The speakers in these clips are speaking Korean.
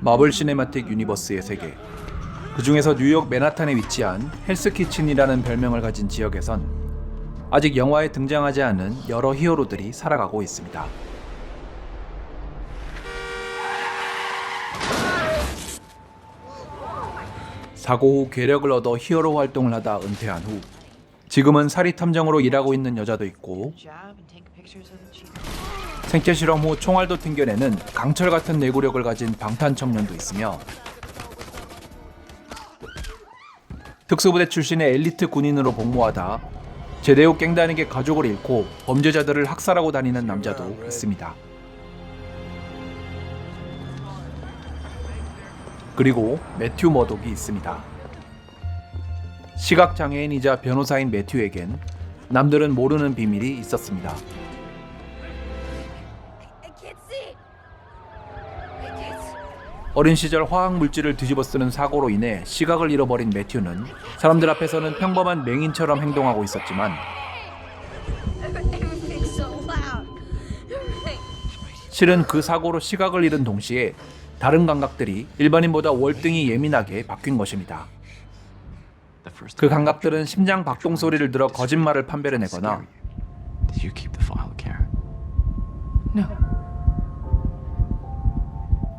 마블 시네마틱 유니버스의 세계. 그 중에서 뉴욕 맨하탄에 위치한 헬스 키친이라는 별명을 가진 지역에선 아직 영화에 등장하지 않은 여러 히어로들이 살아가고 있습니다. 사고 후 괴력을 얻어 히어로 활동을 하다 은퇴한 후 지금은 사리 탐정으로 일하고 있는 여자도 있고 생체 실험 후 총알도 튕겨내는 강철 같은 내구력을 가진 방탄 청년도 있으며 특수부대 출신의 엘리트 군인으로 복무하다 제대 후 갱단에게 가족을 잃고 범죄자들을 학살하고 다니는 남자도 있습니다. 그리고 매튜 머독이 있습니다. 시각 장애인이자 변호사인 매튜에겐 남들은 모르는 비밀이 있었습니다. 어린 시절 화학 물질을 뒤집어 쓰는 사고로 인해 시각을 잃어버린 매튜는 사람들 앞에서는 평범한 맹인처럼 행동하고 있었지만. 실은 그 사고로 시각을 잃은 동시에 다른 감각들이 일반인보다 월등히 예민하게 바뀐 것입니다. 그 감각들은 심장 박동 소리를 들어 거짓말을 판별해내거나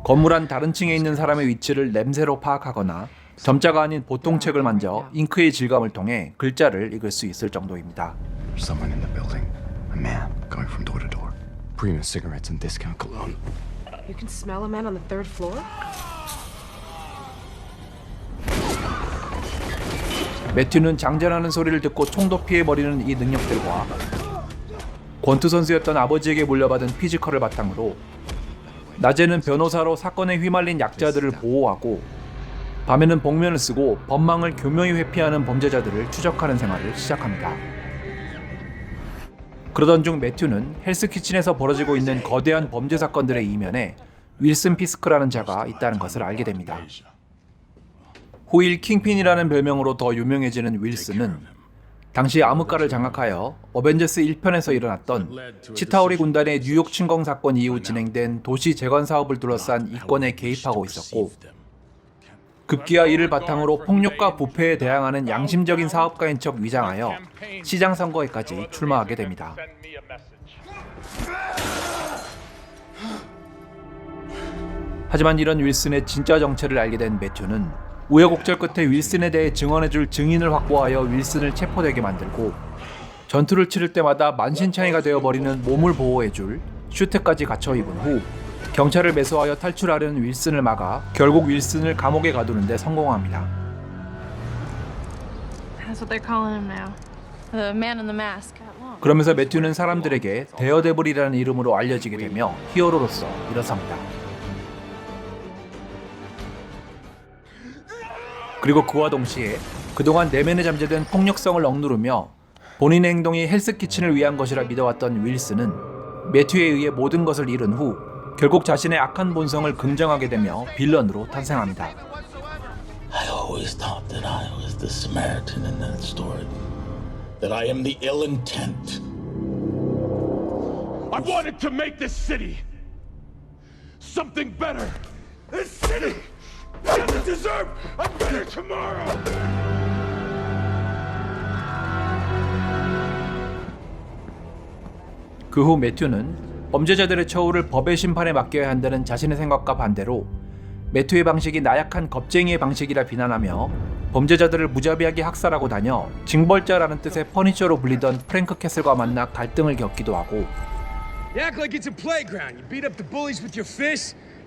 건물 안 다른 층에 있는 사람의 위치를 냄새로 파악하거나 점자가 아닌 보통 책을 만져 잉크의 질감을 통해 글자를 읽을 수 있을 정도입니다. There's someone in the building. A man going from door to door. Premium cigarettes and discount cologne. You can smell a man on the third floor? 매튜는 장전하는 소리를 듣고 총도 피해버리는 이 능력들과 권투 선수였던 아버지에게 물려받은 피지컬을 바탕으로 낮에는 변호사로 사건에 휘말린 약자들을 보호하고 밤에는 복면을 쓰고 법망을 교묘히 회피하는 범죄자들을 추적하는 생활을 시작합니다. 그러던 중 매튜는 헬스 키친에서 벌어지고 있는 거대한 범죄 사건들의 이면에 윌슨 피스크라는 자가 있다는 것을 알게 됩니다. 후일 킹핀이라는 별명으로 더 유명해지는 윌슨은 당시 암흑가를 장악하여 어벤져스 1편에서 일어났던 치타오리 군단의 뉴욕 침공 사건 이후 진행된 도시 재건 사업을 둘러싼 이권에 개입하고 있었고 급기야 이를 바탕으로 폭력과 부패에 대항하는 양심적인 사업가인 척 위장하여 시장 선거에까지 출마하게 됩니다. 하지만 이런 윌슨의 진짜 정체를 알게 된 매튜는 우여곡절 끝에 윌슨에 대해 증언해줄 증인을 확보하여 윌슨을 체포되게 만들고 전투를 치를 때마다 만신창이가 되어버리는 몸을 보호해줄 슈트까지 갖춰 입은 후 경찰을 매수하여 탈출하려는 윌슨을 막아 결국 윌슨을 감옥에 가두는데 성공합니다. That's what they're calling him now. The man in the mask. 그러면서 매튜는 사람들에게 데어데블이라는 이름으로 알려지게 되며 히어로로서 일어섭니다. 그리고 그와 동시에 그동안 내면에 잠재된 폭력성을 억누르며 본인의 행동이 헬스 키친을 위한 것이라 믿어왔던 윌슨은 매튜에 의해 모든 것을 잃은 후 결국 자신의 악한 본성을 긍정하게 되며 빌런으로 탄생합니다. I always thought that I was the Samaritan in that story. That I am the ill intent. I wanted to make this city something better. This city doesn't deserve a better tomorrow. 그후 매튜는 범죄자들의 처우를 법의 심판에 맡겨야 한다는 자신의 생각과 반대로 매튜의 방식이 나약한 겁쟁이의 방식이라 비난하며 범죄자들을 무자비하게 학살하고 다녀 징벌자라는 뜻의 퍼니처로 불리던 프랭크 캐슬과 만나 갈등을 겪기도 하고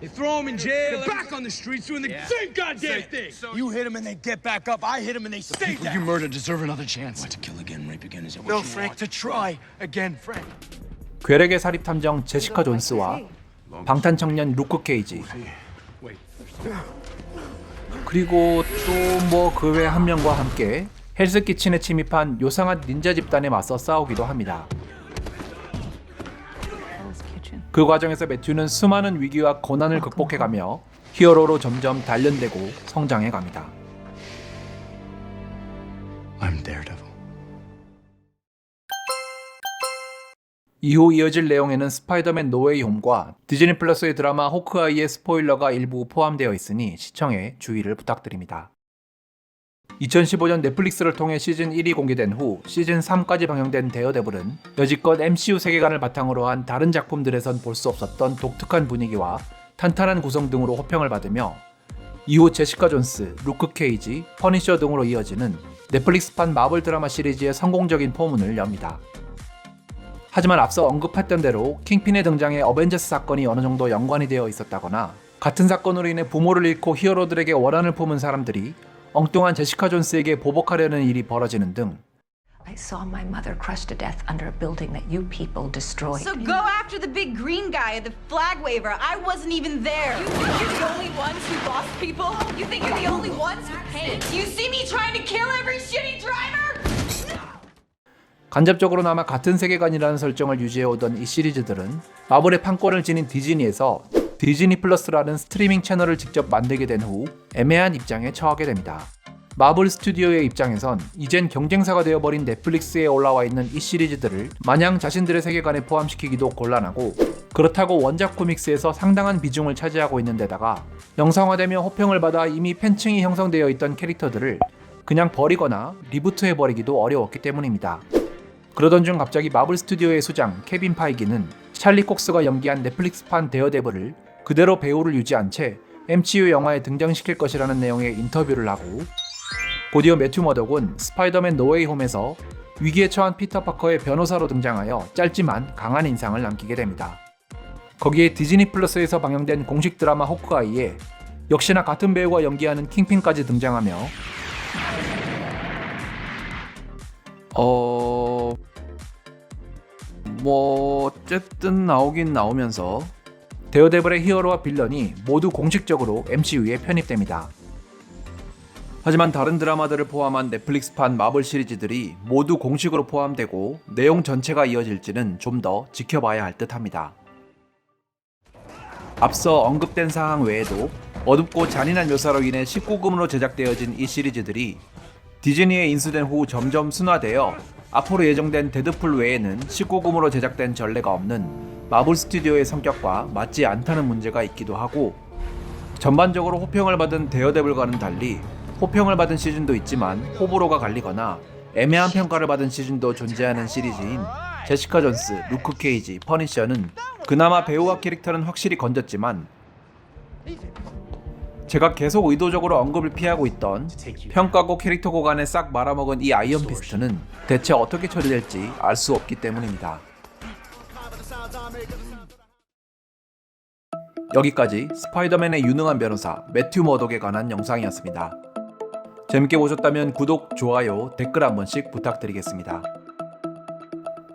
You the throw them in jail. They're back on the streets doing the same goddamn thing. You hit them and they get back up. I hit them and they stay People down. you murdered deserve another chance. What, to kill again, rape again? Is that what No, you Frank, want? to try again, Frank. 괴력의 사립 탐정 제시카 존스와 방탄 청년 루크 케이지 그리고 또 뭐 그 외 한 명과 함께 헬스 키친에 침입한 요상한 닌자 집단에 맞서 싸우기도 합니다. 그 과정에서 매튜는 수많은 위기와 고난을 극복해가며 히어로로 점점 단련되고 성장해갑니다. I'm Daredevil. 이후 이어질 내용에는 스파이더맨 노웨이 홈과 디즈니 플러스의 드라마 호크아이의 스포일러가 일부 포함되어 있으니 시청에 주의를 부탁드립니다. 2015년 넷플릭스를 통해 시즌 1이 공개된 후 시즌 3까지 방영된 데어데블은 여지껏 MCU 세계관을 바탕으로 한 다른 작품들에선 볼 수 없었던 독특한 분위기와 탄탄한 구성 등으로 호평을 받으며 이후 제시카 존스, 루크 케이지, 퍼니셔 등으로 이어지는 넷플릭스판 마블 드라마 시리즈의 성공적인 포문을 엽니다. 하지만 앞서 언급했던 대로 킹핀의 등장에 어벤져스 사건이 어느 정도 연관이 되어 있었다거나 같은 사건으로 인해 부모를 잃고 히어로들에게 원한을 품은 사람들이 엉뚱한 제시카 존스에게 보복하려는 일이 벌어지는 등 I saw my mother crushed to death under a building that you people destroyed. So go after the big green guy, the flag waver. I wasn't even there. You think you're the only ones who lost people? You think you're the only ones who paid? You see me trying to kill every shitty driver? 간접적으로나마 같은 세계관이라는 설정을 유지해오던 이 시리즈들은 마블의 판권을 지닌 디즈니에서 디즈니 플러스라는 스트리밍 채널을 직접 만들게 된 후 애매한 입장에 처하게 됩니다. 마블 스튜디오의 입장에선 이젠 경쟁사가 되어버린 넷플릭스에 올라와 있는 이 시리즈들을 마냥 자신들의 세계관에 포함시키기도 곤란하고 그렇다고 원작 코믹스에서 상당한 비중을 차지하고 있는 데다가 영상화되며 호평을 받아 이미 팬층이 형성되어 있던 캐릭터들을 그냥 버리거나 리부트해버리기도 어려웠기 때문입니다. 그러던 중 갑자기 마블 스튜디오의 수장 케빈 파이기는 찰리 콕스가 연기한 넷플릭스판 데어데블을 그대로 배우를 유지한 채 MCU 영화에 등장시킬 것이라는 내용의 인터뷰를 하고 곧이어 매튜 머덕은 스파이더맨 노웨이 홈에서 위기에 처한 피터 파커의 변호사로 등장하여 짧지만 강한 인상을 남기게 됩니다. 거기에 디즈니 플러스에서 방영된 공식 드라마 호크아이에 역시나 같은 배우가 연기하는 킹핀까지 등장하며 어... 뭐 어쨌든 나오긴 나오면서 데어데블의 히어로와 빌런이 모두 공식적으로 MCU에 편입됩니다. 하지만 다른 드라마들을 포함한 넷플릭스판 마블 시리즈들이 모두 공식으로 포함되고 내용 전체가 이어질지는 좀 더 지켜봐야 할 듯합니다. 앞서 언급된 사항 외에도 어둡고 잔인한 묘사로 인해 19금으로 제작되어진 이 시리즈들이 디즈니에 인수된 후 점점 순화되어 앞으로 예정된 데드풀 외에는 19금으로 제작된 전례가 없는 마블 스튜디오의 성격과 맞지 않다는 문제가 있기도 하고 전반적으로 호평을 받은 데어데블과는 달리 호평을 받은 시즌도 있지만 호불호가 갈리거나 애매한 평가를 받은 시즌도 존재하는 시리즈인 제시카 존스, 루크 케이지, 퍼니셔는 그나마 배우와 캐릭터는 확실히 건졌지만 제가 계속 의도적으로 언급을 피하고 있던 평가고 캐릭터 고간에 싹 말아먹은 이 아이언 피스트는 대체 어떻게 처리될지 알 수 없기 때문입니다. 여기까지 스파이더맨의 유능한 변호사 매튜 머독에 관한 영상이었습니다. 재밌게 보셨다면 구독, 좋아요, 댓글 한 번씩 부탁드리겠습니다.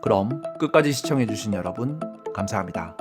그럼 끝까지 시청해주신 여러분 감사합니다.